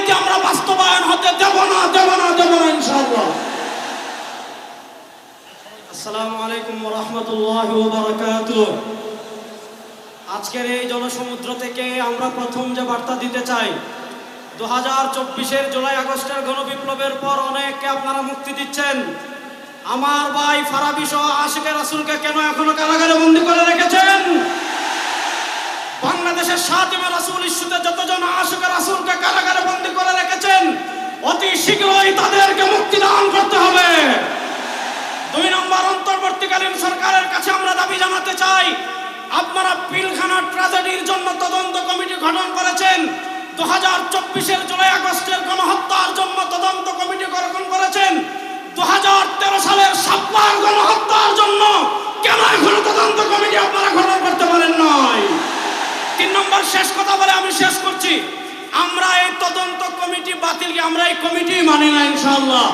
দিল্লিকে আমরা বাস্তবায়ন হতে দেব না দেব না দেব না, ইনশাআল্লাহ। আসসালামু আলাইকুম ওয়া রাহমাতুল্লাহি ওয়া বারাকাত আজকের এই জনসমুদ্র থেকে আমরা প্রথম যে বার্তা দিতে চাই দু হাজার চব্বিশের জুলাই আগস্টের গণবিপ্লবের পর অনেককে আপনারা মুক্তি দিচ্ছেন। আমার ভাই ফারাবি সহ আশিকের আসুলকে কেন এখনও কারাগারে বন্দি করে রেখেছেন? বাংলাদেশের সাত আসুল তাদেরকে মুক্তি দান করতে হবে। দুই নম্বর অন্তর্বর্তীকালীন সরকারের কাছে আমরা দাবি জানাতে চাই, আপনারা পিলখানা ট্র্যাজেডির জন্য তদন্ত কমিটি গঠন করেছেন দু হাজার চব্বিশের জুলাই আগস্টের গণহত্যার জন্য তদন্ত কমিটি গঠন করেছেন দু হাজার তেরো সালের সাপ্তাহ গণহত্যার জন্য কেন এখনও তদন্ত কমিটি আপনারা গঠন করতে পারেন নয় তিন নম্বর শেষ কথা বলে আমি শেষ করছি, আমরা এই তদন্ত কমিটি বাতিল আমরা এই কমিটি মানি না ইনশাআল্লাহ।